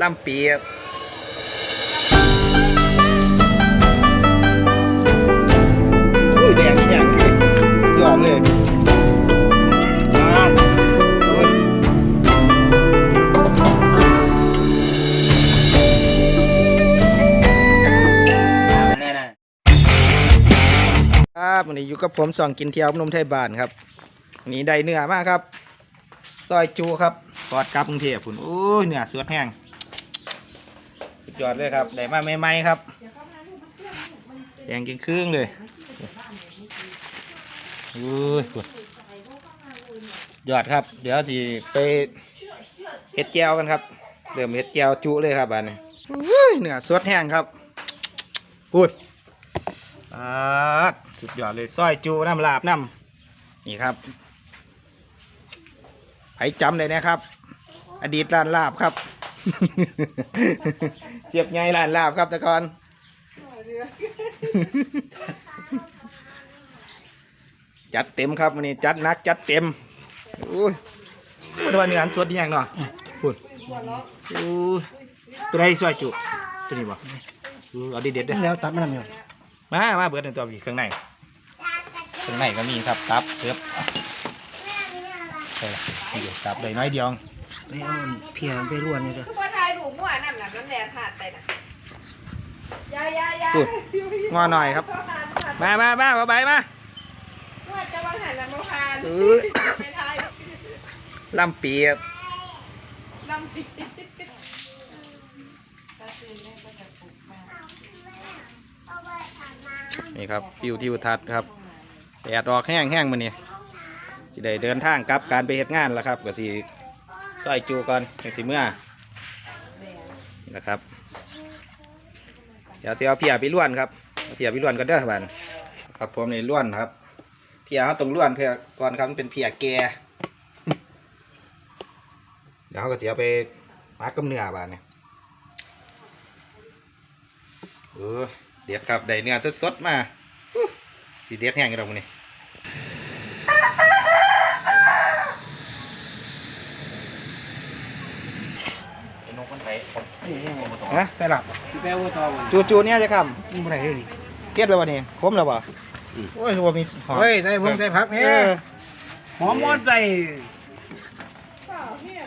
ลำปีครับอุ้ยแดงอย่างนี้ยอดเลยอ้าวโอ้ยแน่น่ะครับวันนี้อยู่กับผมสองกินเที่ยวพนมไทยบ้านครับวันนี้ได้เนื้อมากครับ ซอยจูครับทอดกับกรุงเทพคุณโอ้ยเนื้อสดแห้งสุด ยอดเลยครับได้มาใหม่ๆครับแดงกินครึ่งเลยโอ้ยยอดครับ เดี๋ยวสิไปเห็ดแก้วกันครับเริ่มเห็ดแก้วจุเลยครับอันนี้โอ้ยเนื้อสดแห้งครับพูดอาสุดยอดเลยซอยจูน้ำลาบน้ำนี่ครับไผจำเลยนะครับ อดีตร้านลาบครับ เสียบไงร้านลาบครับแต่ก่อนจัดเต็มครับวันนี้จัดหนักจัดเต็มโอ้ยโอ้ยแตะวันเนื้ออันสดดีอย่างเนาะพูดโอ้ยตัวใดซอยจุตัวนี้บ่อู้เอาดีเด็ดๆเด้อแล้วตัดมันทำยังไงมามาเบิดในตัวพี่เครื่องในเครื่องในก็มีครับตับเกือบใช่นี่เดี๋ยวตับเลยน้อยเดียว ไปเอาเพียไปล้วนนี่จ้ะคือบ่ทายถูกมั่วนั่นน่ะนั่นแหละผ่านไปน่ะยายายาพูดงอหน่อยครับ มามามาเอาใบมาว่าจะวางหันน่ะบ่ผ่านเอ้ยไม่ทายลำปีครับลำปีนี่ครับวิวทิวทัศน์ครับแดดออกแห้งแห้งมันนี่สิได้เดินทางกลับการไปเฮ็ดงานแล้วครับก็สิ ซอยจูก่อนจังสิเมื่อนี่นะครับ เดี๋ยวจะเอาเพียไปล้วนครับเอาเพียไปล้วนกันเด้อบันครับผมในล้วนครับ เพียเขาต้องล้วนเพื่อก่อนครับมันเป็นเพียแก่เดี๋ยวเขาก็จะเอาไปมัดกับเนื้อบานเนี่ยเออเด็ดครับได้เนื้อสดๆมาอู้สีเด็ดแห้งกันเราเนี่ยไอ้นกมันไถ นี่ยังไง ฮะไปหลับแปลว่าตอวันจูจูๆเนี่ยจะคมึงบ่ได้เลยนี่ำเทียบแล้ววะนี่คมแล้ววะโอ้ยว่ามีหอมเฮ้ยได้ผมได้พักเอแฮ่อหอมมอดใจเปล่าเฮีย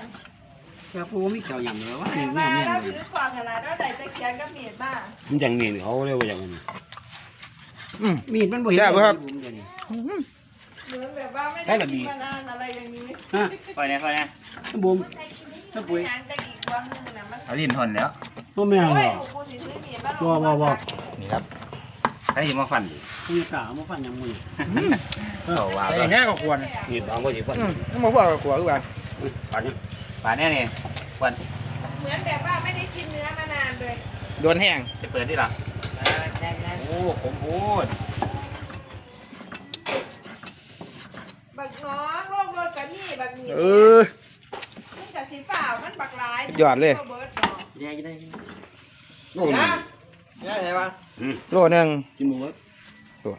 แค่ปูมีเขียวหยำเลยว่าแต่นี่ว่าแม่เรานถือความขนาดเราได้ตะเกียงกับมีดมามันอย่างนี้เขาเรียกว่าอย่างนี้อืม มีดมันบ่เห็นได้บ่ครับ ผมเดี๋ยวนี้อื้อหือเหมือนแบบว่าไม่ได้ได้ละกิดีนมานานอะไรอย่างนี้ฮะคอยแน่คอยแน่บุมถ้าปุ๋ย ยังจะอีกวันหนึงน่ะมัน เอาลิ้นทนแล้วบ่แม่นโอ้หรยอหนูกูสิถือมีดมาบ่บ่บ่ นี่ครับใครจะมาฟันดิมีกล้ามาฟันยังมือเอาว่าไอ้แน่ก็ควรนี่บางก็สิฟันอืมต้องมาบอกกับขัวคือกันปันนี่ป่านแน่นี่ฟันเหมือนแบบว่าไม่ได้กินเนื้อมานานเลยโดนแห้งจะเปิดที่หรอโอ้ผมพูดบักน้องโรครถกะมีบักมีเออ มันกะสิฝ่าวมันบักหลายยอดเลยเบิ ดเนาะได้ได้โอ้ยได้ไหมวะอืมโลหนึ่งกินหมูครับ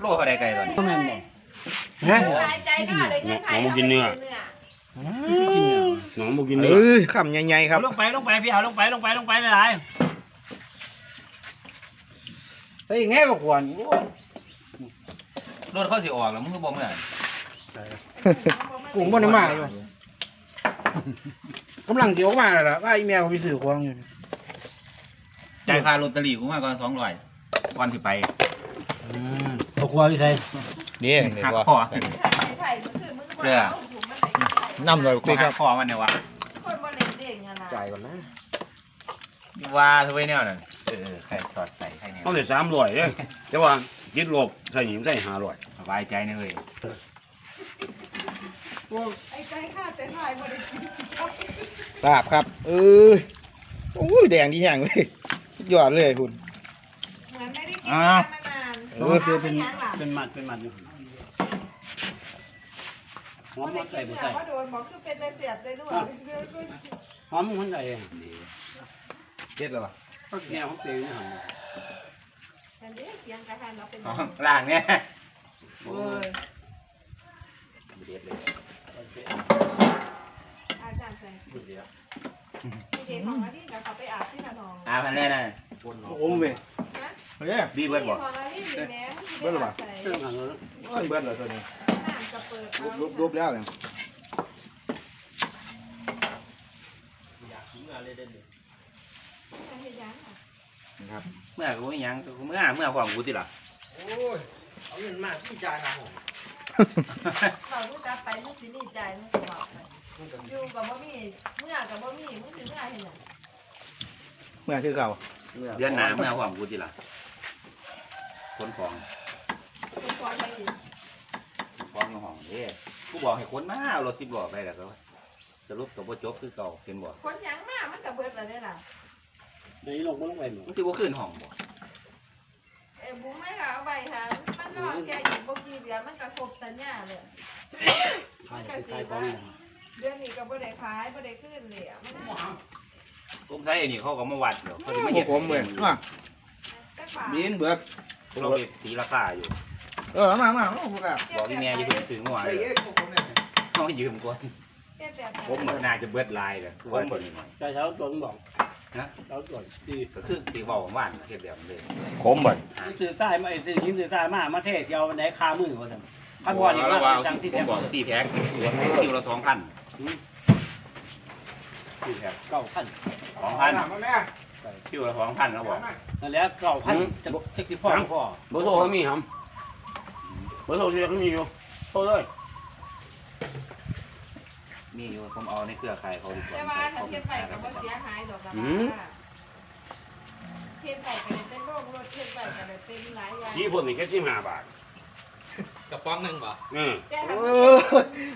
โลเขาได้ไกลตอนนี้บ่แม่นบ่ฮะหายใจก็ได้เงินไทยน้องบ่กินเนื้อกินเนี่ยน้องบ่กินเอเนื้ออคำใหญ่ๆครับลงไปลงไปพี่เอาลงไปลงไปลงไปหลายๆไอ้แง่ก็ควรรถเขาสิออกแล้วมึงก็บอกเมื่อกุ้งบ่ได้มาอยู่กำลังเดี๋ยวมาแล้วล่ะว่าอีแมวไปซื้อของอยู่จ่ายค่าลอตเตอรี่กูมาก่อนสองร้อยวันที่ไปอืมตกวัวพี่ไทยนี่หักคอไทยมันคือมึงบ่เอาถุงมันไหนน้ำเลยกูคุยคหัรับกคอมันเนี่ยวะคนบ่เล่นเด้งอะนะจ่ายก่อนนะว่าทำไมแนวนั่นเออใครสอดใส่ใครเนี่ยเขาได้สามร้อยเด้แต่ว่าคิดลบใส่หญิงใส่ห้าร้อยสบายใจนะเว้ยไอ้ใจข้าใจไทยบ่ได้กินลาบครับ เออโอ้ยแดงที่แห้งเลยสุด ยอดเลยคุณ เหมือนไม่ได้กินมานานเออ คือเป็นยังล่ะเป็นหมัดเป็นหมัดอยู่หอมมันใส่บ่ใส่ว่าโดนบอกคือเป็นแต่เสียบได้ด้วยหอมมันใส่เจ็ดแล้วปะก็แง่ของเตยนี่หั่นอันนี้เสียงกระหันเราเป็นอ๋อล่างเนี่ยโอ้ยเด็ดเลยอาจารย์ใส่ มีเด็กของอาทิตย์เดี๋ยวเขาไปอาบที่ละนองอาพันแน่น่ะโอ้เว้ยนะเฮ้ยบีเบิดบ่มีของอาทิตย์มีแหนมเบิดหรือเปล่าใส่เรื่องหันเลยโอ้ยเบิดเหรอตัวนี้น้ำกระเปิดเอารูปรูปแล้วเนี่ยเอาเฮ็ดหยังอะนะครับเมื่อกูไม่ยังกูเมื่อเมื่อความกูติล่ะเราลูกกลับไปลูกสิดีใจลูกก็บอกไป อยู่กับบ่มีเมื่อกับบ่มีมึงสิเมื่อเห็นหยังเมื่อคือเก่าเดือนหน้าเมื่อความกูติล่ะคนของคุณพอได้ยินของในห้องเด้กูบอกให้คนมาเอารถสิบล้อไปแล้วก็สรุปก็บ่จบคือเก่าเห็นบ่คนหยังมามันก็เบิดแล้วเด้ล่ะในลงบ่ลงไปหมดมันสิบ่ขึ้นห้องบ่เอ้ยบุ้งไม่ค่ะเอาไปหามันรอแค่อีกบ่กี่เดือนมันก็ครบสัญญาเลยขายขายของ เดือนนี้ก็บ่ได้ขายบ่ได้ขึ้นเลยอะมันน่ะผมใช้อันนี้เขาก็มาวัดเดี๋ยวเขาสิมาโอ้เฮ็ดผมเว้ยอะจักบาทบินเบิดเราไปตีราคาอยู่ เออมามาโอ้พวกเราบอกพี่แม่อยู่เพิ่นซื้อหัวเลยเขายืมก่อนเทียบแบบไหนผมมันน่าจะเบิดลายเลยคือว่าตัวนี้หน่อยใจเช้าตัวมึงบอกนะเช้าตัวตีก็คือตีเบาของบ้านเฮ็ดแบบนั้นเลยขมเบิดซื้อใต้มาซื้อยิงซื้อใต้มามาเทศเดียวไหนคามือว่าซั่นพันวอนอีกแล้แล้ววว่าจังที่ผแท้มบอกสี่แพ็คคิวละสองพัน สี่แถบเก้าพันสองพันมาแม่คิวละสองพันเขาบอกนั่นแหละเก้าพันจะจะกี่พ่อพ่อเบอร์โทรเขามีครับเบอร์โทรที่เขามีอยู่โทรเลยมีอยู่ผมเอาในเครือข่ายเขาดีกว่าแต่ว่าถ้าเทียบไปก็บ่เสียหายดอกนะเทียบไปก็ได้เป็นโรครถเทียบไปก็ได้เป็นหลายอย่างชี้พ่นนี่แค่สิบห้าบาท กระป๋องหนึ่งป่ะอืมแต่เอถ้า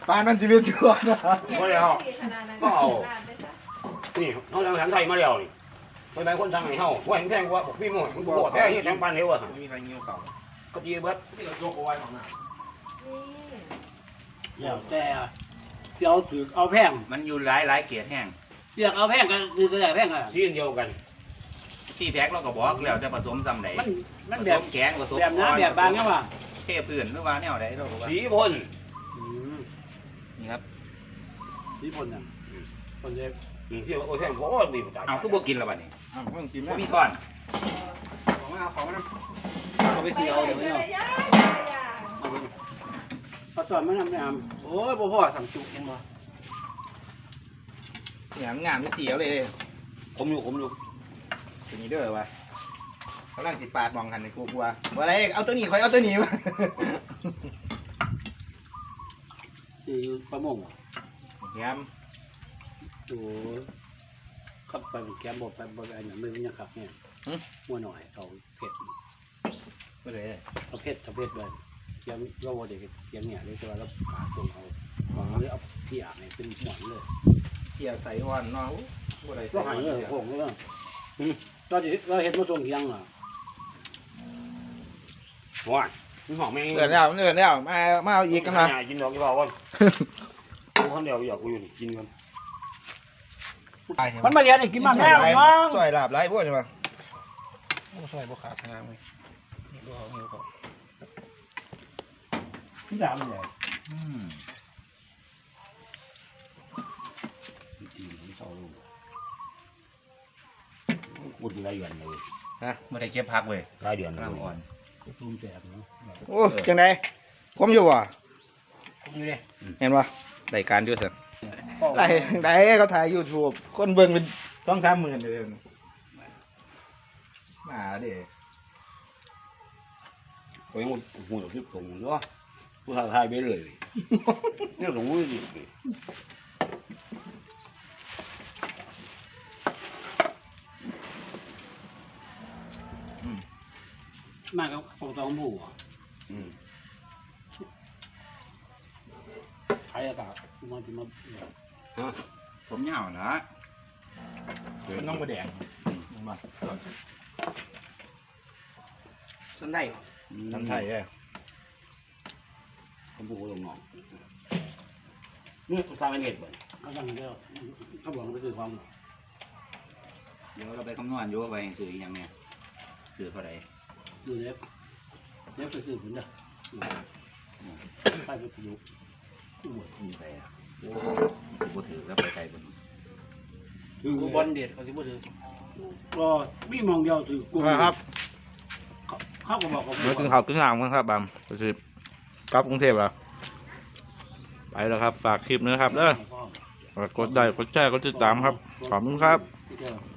อปานมันจะเป็นชัวร์นะบ่ได้เอาขนาดนั้นก็เอาขนาดนั้นซะนี่เขาทางสันไทยมาแล้วนี่ไปไปคนทางไหนเฮาว่าเห็นแพงกว่าบอกพี่มั่วมันบอกแพ้เฮ็ดแทงปันเร็วอะไม่มีใครงิ้วเก่าก็จีเบิดที่เราโยกเอาไว้ของหน้านี่แล้วแต่เสียวถือเอาแพงมันอยู่หลายหลายเกียรติแห้งเสียกเอาแพงก็คือจะได้แพงอะสีเดียวกันสี่แพ็คเราก็บอกแล้วจะผสมซ้ำไหนมันมันผแบสบมแกงผสมแบบน้ำแบบบางเนี่ยว่ะ เทพื้นหรือว่าแนวใดเราก็ว่าสีพ่นอืมนี่ครับนี่พนน่ะคนเล็กอืมที่ว่าโอ้แพงโอ้ดีบ่จ่ายเอาคือบ่กินแล้วบัดนี้อ้าวเพิ่งกินบ่แล้วมีซ่อนของมาเอาของมาเขาไปไปเสียวเลเดี๋ยยวไม่ไม่เอาเอาเอาไปเอาตอนมันทำไม่เอาโอ้ยพ่อพ่อทำจุกยังบ่เนี่ยงามไม่เสียวเลยผมอยู่ผมอยู่เป็นนี้เด้อวะ กำลังติดปาดมองหันในกูกลัวว่าอะไรเอาตัวนี้คอยเอาตัวนี้มาที่ประมงอะแยมโอ้ขับไปแกมบอกไปบอกไอ้เนี่ยไม่รู้ยังขับเนี่ยมัวหน่อยเขาเผ็ดไปเลยเอาเผ็ดเอาเผ็ดเลยเกียมเราบอกเด็กเกียมเนี่ยเลยแต่ว่าเราปาดตรงเอาของเราเอาพี่อ่างเนี่ยเป็นหมอนเลยเกี่ยวใส่อ่อนเนาะบ่ได้ก็หายเลยโค้งเลยตอนที่เราเห็นมาส่งเคียงอะ ว้ายมันหอมแม่งเอินแล้วเอินแล้วมามาเอาอีกกันมากินดอกกี่บ่าวก่อนกูคนเดียวอยากกูอยู่นี่กินกันมันมาเรียนอีกกินมาแล้วน้องซอยลาบไรพวกใช่ไหมโอ้ซอยบ่ขาดทางเลยนี่บ่เอาเงี้ยก็พี่ดามเลยอืมกินผมเศร้าลูกกูดีไรเดือนเลยฮะบ่ได้เก็บผักเว้ยรายเดือนกำลังอ่อน ตูมแตกเนาะโอ้จังไดผมอยู่บ่อยู่เลยเห็นบ่รายการอยู่ซั่นได้ได้เขาถ่าย YouTube คนเบิ่งเป็น2-3หมื่นเลยมาเด้โอ้ยหูหลงที่ตรงเนาะกูถ่ายถ่ายไปเลยเนี่ยหลงมือดิ มากับของตองบูอะอืมใครจะตากมาที่มาฮะผมยาวนะมันต้องบ่แดงมาสันได้ทำไทยเอ้ยผมพูดตรงน้องนี่กูสร้างเน็ตบ่เขาสั่งเดียวเขาบอกไปคือความเดี๋ยวเราไปคำนวณอยู่ว่าไปซื้ออีหยังเนี่ยซื้อเท่าไหร่ ดูเล็บเล็บไปคือผลนะไปไปอยู่หมดมีไปอะโอ้บ่ถือแล้วไปไกลเบิ่งกูบอลเด็ดเขาสิบ่ถือก็มีมองเดียวถือกูครับเขาก็บอกกับเมื่อกินข้าวกินน้ำกันครับบามก็คือกลับกรุงเทพแล้วไปแล้วครับ ฝากคลิปนี้ครับเด้อฝากกดไลค์กดแชร์กดติดตามครับ ขอบคุณครับที่เดียว